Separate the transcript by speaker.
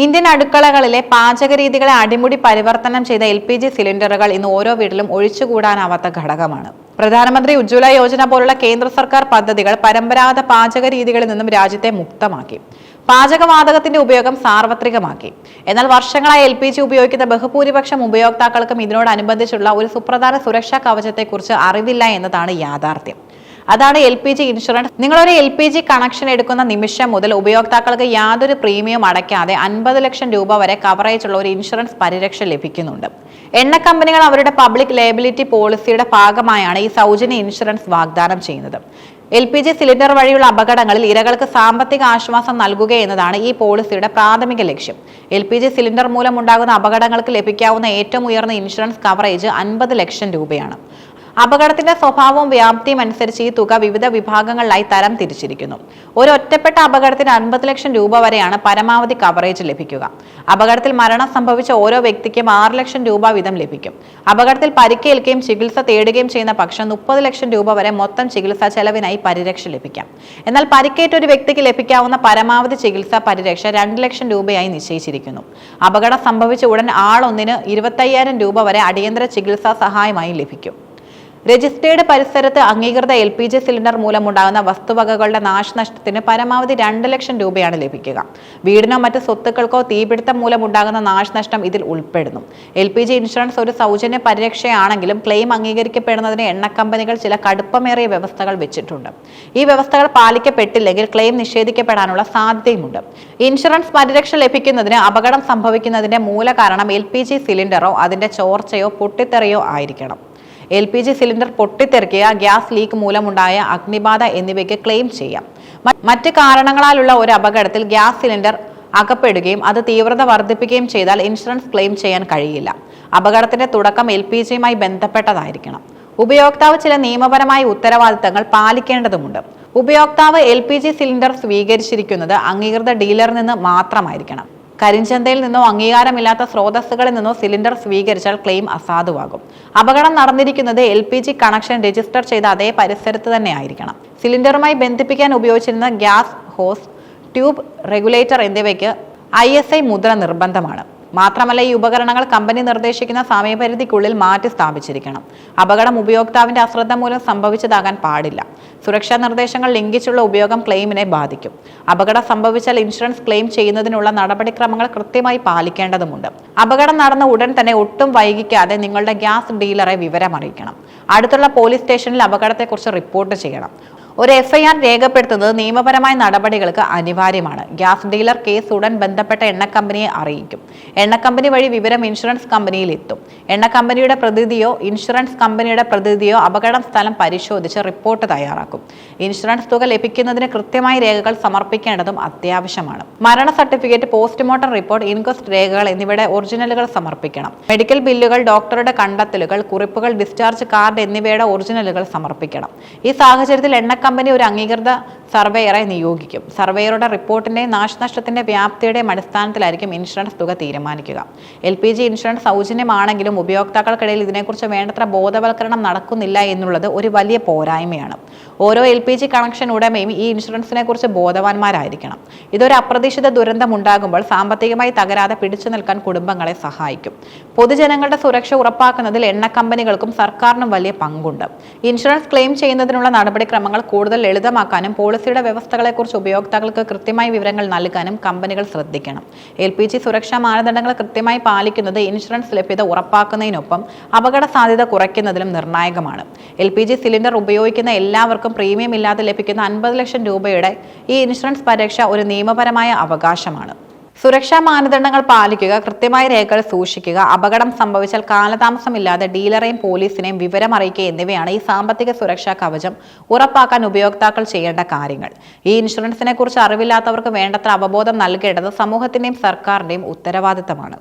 Speaker 1: Indian അടുക്കളകളിലെ പാചക രീതികളെ അടിമുടി പരിവർത്തനം ചെയ്ത എൽ പി ജി സിലിണ്ടറുകൾ ഇന്ന് ഓരോ വീട്ടിലും ഒഴിച്ചുകൂടാനാവാത്ത ഘടകമാണ്. പ്രധാനമന്ത്രി ഉജ്ജ്വല യോജന പോലുള്ള കേന്ദ്ര സർക്കാർ പദ്ധതികൾ പരമ്പരാഗത പാചക രീതികളിൽ നിന്നും രാജ്യത്തെ മുക്തമാക്കി. പാചകവാതകത്തിന്റെ ഉപയോഗം സാർവത്രികമാക്കി. എന്നാൽ വർഷങ്ങളായി എൽ പി ജി ഉപയോഗിക്കുന്ന ബഹുഭൂരിപക്ഷം ഉപയോക്താക്കൾക്കും ഇതിനോടനുബന്ധിച്ചുള്ള ഒരു സുപ്രധാന സുരക്ഷാ കവചത്തെക്കുറിച്ച് അറിവില്ല എന്നതാണ് യാഥാർത്ഥ്യം. അതാണ് എൽ പി ജി ഇൻഷുറൻസ് നിങ്ങളൊരു എൽ പി ജി കണക്ഷൻ എടുക്കുന്ന നിമിഷം മുതൽ ഉപയോക്താക്കൾക്ക് യാതൊരു പ്രീമിയം അടയ്ക്കാതെ അൻപത് ലക്ഷം രൂപ വരെ കവറേജ് ഉള്ള ഒരു ഇൻഷുറൻസ് പരിരക്ഷ ലഭിക്കുന്നുണ്ട്. എണ്ണ കമ്പനികൾ അവരുടെ പബ്ലിക് ലയബിലിറ്റി പോളിസിയുടെ ഭാഗമായാണ് ഈ സൗജന്യ ഇൻഷുറൻസ് വാഗ്ദാനം ചെയ്യുന്നത്. എൽ പി ജി സിലിണ്ടർ വഴിയുള്ള അപകടങ്ങളിൽ ഇരകൾക്ക് സാമ്പത്തിക ആശ്വാസം നൽകുക എന്നതാണ് ഈ പോളിസിയുടെ പ്രാഥമിക ലക്ഷ്യം. എൽ പി ജി സിലിണ്ടർ മൂലമുണ്ടാകുന്ന അപകടങ്ങൾക്ക് ലഭിക്കാവുന്ന ഏറ്റവും ഉയർന്ന ഇൻഷുറൻസ് കവറേജ് അൻപത് ലക്ഷം രൂപയാണ്. അപകടത്തിന്റെ സ്വഭാവവും വ്യാപ്തിയും അനുസരിച്ച് ഈ തുക വിവിധ വിഭാഗങ്ങളിലായി തരം തിരിച്ചിരിക്കുന്നു. ഒരു ഒറ്റപ്പെട്ട അപകടത്തിന് അൻപത് ലക്ഷം രൂപ വരെയാണ് പരമാവധി കവറേജ് ലഭിക്കുക. അപകടത്തിൽ മരണം സംഭവിച്ച ഓരോ വ്യക്തിക്കും ആറ് ലക്ഷം രൂപ വീതം ലഭിക്കും. അപകടത്തിൽ പരിക്കേൽക്കുകയും ചികിത്സ തേടുകയും ചെയ്യുന്ന പക്ഷം മുപ്പത് ലക്ഷം രൂപ വരെ മൊത്തം ചികിത്സാ ചെലവിനായി പരിരക്ഷ ലഭിക്കാം. എന്നാൽ പരിക്കേറ്റ ഒരു വ്യക്തിക്ക് ലഭിക്കാവുന്ന പരമാവധി ചികിത്സാ പരിരക്ഷ രണ്ട് ലക്ഷം രൂപയായി നിശ്ചയിച്ചിരിക്കുന്നു. അപകടം സംഭവിച്ച ഉടൻ ആളൊന്നിന് ഇരുപത്തയ്യായിരം രൂപ വരെ അടിയന്തര ചികിത്സാ സഹായമായി ലഭിക്കും. രജിസ്റ്റേർഡ് പരിസരത്ത് അംഗീകൃത എൽ പി ജി സിലിണ്ടർ മൂലമുണ്ടാകുന്ന വസ്തുവകകളുടെ നാശനഷ്ടത്തിന് പരമാവധി രണ്ട് ലക്ഷം രൂപയാണ് ലഭിക്കുക. വീടിനോ മറ്റ് സ്വത്തുക്കൾക്കോ തീപിടുത്തം മൂലമുണ്ടാകുന്ന നാശനഷ്ടം ഇതിൽ ഉൾപ്പെടുന്നു. എൽ പി ജി ഇൻഷുറൻസ് ഒരു സൗജന്യ പരിരക്ഷയാണെങ്കിലും ക്ലെയിം അംഗീകരിക്കപ്പെടുന്നതിന് എണ്ണ കമ്പനികൾ ചില കടുപ്പമേറിയ വ്യവസ്ഥകൾ വെച്ചിട്ടുണ്ട്. ഈ വ്യവസ്ഥകൾ പാലിക്കപ്പെട്ടില്ലെങ്കിൽ ക്ലെയിം നിഷേധിക്കപ്പെടാനുള്ള സാധ്യതയുമുണ്ട്. ഇൻഷുറൻസ് പരിരക്ഷ ലഭിക്കുന്നതിന് അപകടം സംഭവിക്കുന്നതിന്റെ മൂലകാരണം എൽ പി ജി സിലിണ്ടറോ അതിന്റെ ചോർച്ചയോ പൊട്ടിത്തെറിയോ ആയിരിക്കണം. എൽ പി ജി സിലിണ്ടർ പൊട്ടിത്തെറിക്കുക ഗ്യാസ് ലീക്ക് മൂലമുണ്ടായ അഗ്നിബാധ എന്നിവയ്ക്ക് ക്ലെയിം ചെയ്യാം. മറ്റ് കാരണങ്ങളാലുള്ള ഒരു അപകടത്തിൽ ഗ്യാസ് സിലിണ്ടർ അകപ്പെടുകയും അത് തീവ്രത വർദ്ധിപ്പിക്കുകയും ചെയ്താൽ ഇൻഷുറൻസ് ക്ലെയിം ചെയ്യാൻ കഴിയില്ല. അപകടത്തിന്റെ തുടക്കം എൽ പി ജിയുമായി ബന്ധപ്പെട്ടതായിരിക്കണം. ഉപയോക്താവ് ചില നിയമപരമായ ഉത്തരവാദിത്തങ്ങൾ പാലിക്കേണ്ടതുണ്ട് ഉപയോക്താവ് എൽ പി ജി സിലിണ്ടർ സ്വീകരിച്ചിരിക്കുന്നത് അംഗീകൃത ഡീലറിൽ നിന്ന് മാത്രമായിരിക്കണം. കരിഞ്ചന്തയിൽ നിന്നോ അംഗീകാരമില്ലാത്ത സ്രോതസ്സുകളിൽ നിന്നോ സിലിണ്ടർ സ്വീകരിച്ചാൽ ക്ലെയിം അസാധുവാകും. അപകടം നടന്നിരിക്കുന്നത് എൽ കണക്ഷൻ രജിസ്റ്റർ ചെയ്ത അതേ പരിസരത്ത് തന്നെ ആയിരിക്കണം സിലിണ്ടറുമായി ബന്ധിപ്പിക്കാൻ ഉപയോഗിച്ചിരുന്ന ഗ്യാസ് ഹോസ് ട്യൂബ് റെഗുലേറ്റർ എന്നിവയ്ക്ക് ഐ മുദ്ര നിർബന്ധമാണ്. മാത്രമല്ല ഈ ഉപകരണങ്ങൾ കമ്പനി നിർദ്ദേശിക്കുന്ന സമയപരിധിക്കുള്ളിൽ മാറ്റി സ്ഥാപിച്ചിരിക്കണം. അപകടം ഉപയോക്താവിന്റെ അശ്രദ്ധ മൂലം സംഭവിച്ചതാകാൻ പാടില്ല. സുരക്ഷാ നിർദ്ദേശങ്ങൾ ലംഘിച്ചുള്ള ഉപയോഗം ക്ലെയിമിനെ ബാധിക്കും. അപകടം സംഭവിച്ചാൽ ഇൻഷുറൻസ് ക്ലെയിം ചെയ്യുന്നതിനുള്ള നടപടിക്രമങ്ങൾ കൃത്യമായി പാലിക്കേണ്ടതുണ്ട് അപകടം നടന്ന ഉടൻ തന്നെ ഒട്ടും വൈകിക്കാതെ നിങ്ങളുടെ ഗ്യാസ് ഡീലറെ വിവരം അറിയിക്കണം അടുത്തുള്ള പോലീസ് സ്റ്റേഷനിൽ അപകടത്തെക്കുറിച്ച് റിപ്പോർട്ട് ചെയ്യണം. ഒരു എഫ്ഐആർ രേഖപ്പെടുത്തുന്നത് നിയമപരമായ നടപടികൾക്ക് അനിവാര്യമാണ്. ഗ്യാസ് ഡീലർ കേസ് ഉടൻ ബന്ധപ്പെട്ട എണ്ണക്കമ്പനിയെ അറിയിക്കും. എണ്ണക്കമ്പനി വഴി വിവരം ഇൻഷുറൻസ് കമ്പനിയിൽ എത്തും എണ്ണക്കമ്പനിയുടെ പ്രതിനിധിയോ ഇൻഷുറൻസ് കമ്പനിയുടെ പ്രതിനിധിയോ അപകടം സ്ഥലം പരിശോധിച്ച് റിപ്പോർട്ട് തയ്യാറാക്കും. ഇൻഷുറൻസ് തുക ലഭിക്കുന്നതിന് കൃത്യമായ രേഖകൾ സമർപ്പിക്കേണ്ടതും അത്യാവശ്യമാണ്. മരണ സർട്ടിഫിക്കറ്റ് പോസ്റ്റ്മോർട്ടം റിപ്പോർട്ട് ഇൻക്വസ്റ്റ് രേഖകൾ എന്നിവയുടെ ഒറിജിനലുകൾ സമർപ്പിക്കണം. മെഡിക്കൽ ബില്ലുകൾ ഡോക്ടറുടെ കണ്ടെത്തലുകൾ കുറിപ്പുകൾ ഡിസ്ചാർജ് കാർഡ് എന്നിവയുടെ ഒറിജിനലുകൾ സമർപ്പിക്കണം. ഈ സാഹചര്യത്തിൽ എണ്ണ കമ്പനി ഒരു അംഗീകൃത സർവേയറെ നിയോഗിക്കും. സർവേയറുടെ റിപ്പോർട്ടിന്റെ നാശനഷ്ടത്തിന്റെ വ്യാപ്തിയുടെയും അടിസ്ഥാനത്തിലായിരിക്കും ഇൻഷുറൻസ് തുക തീരുമാനിക്കുക. എൽ പി ജി ഇൻഷുറൻസ് സൗജന്യമാണെങ്കിലും ഉപയോക്താക്കൾക്കിടയിൽ ഇതിനെക്കുറിച്ച് വേണ്ടത്ര ബോധവൽക്കരണം നടക്കുന്നില്ല എന്നുള്ളത് ഒരു വലിയ പോരായ്മയാണ്. ഓരോ എൽ പി ജി കണക്ഷൻ ഉടമയും ഈ ഇൻഷുറൻസിനെ കുറിച്ച് ബോധവാന്മാരായിരിക്കണം. ഇതൊരു അപ്രതീക്ഷിത ദുരന്തം ഉണ്ടാകുമ്പോൾ സാമ്പത്തികമായി തകരാതെ പിടിച്ചു നിൽക്കാൻ കുടുംബങ്ങളെ സഹായിക്കും. പൊതുജനങ്ങളുടെ സുരക്ഷ ഉറപ്പാക്കുന്നതിൽ എണ്ണ കമ്പനികൾക്കും സർക്കാരിനും വലിയ പങ്കുണ്ട്. ഇൻഷുറൻസ് ക്ലെയിം ചെയ്യുന്നതിനുള്ള നടപടിക്രമങ്ങൾ കൂടുതൽ ലളിതമാക്കാനും പോളിസിയുടെ വ്യവസ്ഥകളെക്കുറിച്ച് ഉപയോക്താക്കൾക്ക് കൃത്യമായ വിവരങ്ങൾ നൽകാനും കമ്പനികൾ ശ്രദ്ധിക്കണം. എൽ പി ജി സുരക്ഷാ മാനദണ്ഡങ്ങൾ കൃത്യമായി പാലിക്കുന്നത് ഇൻഷുറൻസ് ലഭ്യത ഉറപ്പാക്കുന്നതിനൊപ്പം അപകട സാധ്യത കുറയ്ക്കുന്നതിലും നിർണായകമാണ്. എൽ പി ജി സിലിണ്ടർ ഉപയോഗിക്കുന്ന എല്ലാവർക്കും പ്രീമിയം ഇല്ലാതെ ലഭിക്കുന്ന അൻപത് ലക്ഷം രൂപയുടെ ഈ ഇൻഷുറൻസ് പരിരക്ഷ ഒരു നിയമപരമായ അവകാശമാണ്. സുരക്ഷാ മാനദണ്ഡങ്ങൾ പാലിക്കുക കൃത്യമായ രേഖകൾ സൂക്ഷിക്കുക അപകടം സംഭവിച്ചാൽ കാലതാമസമില്ലാതെ ഡീലറെയും പോലീസിനെയും വിവരം അറിയിക്കുക എന്നിവയാണ് ഈ സാമ്പത്തിക സുരക്ഷാ കവചം ഉറപ്പാക്കാൻ ഉപയോക്താക്കൾ ചെയ്യേണ്ട കാര്യങ്ങൾ. ഈ ഇൻഷുറൻസിനെ കുറിച്ച് അറിവില്ലാത്തവർക്ക് വേണ്ടത്ര അവബോധം നൽകേണ്ടത് സമൂഹത്തിന്റെയും സർക്കാരിന്റെയും ഉത്തരവാദിത്തമാണ്.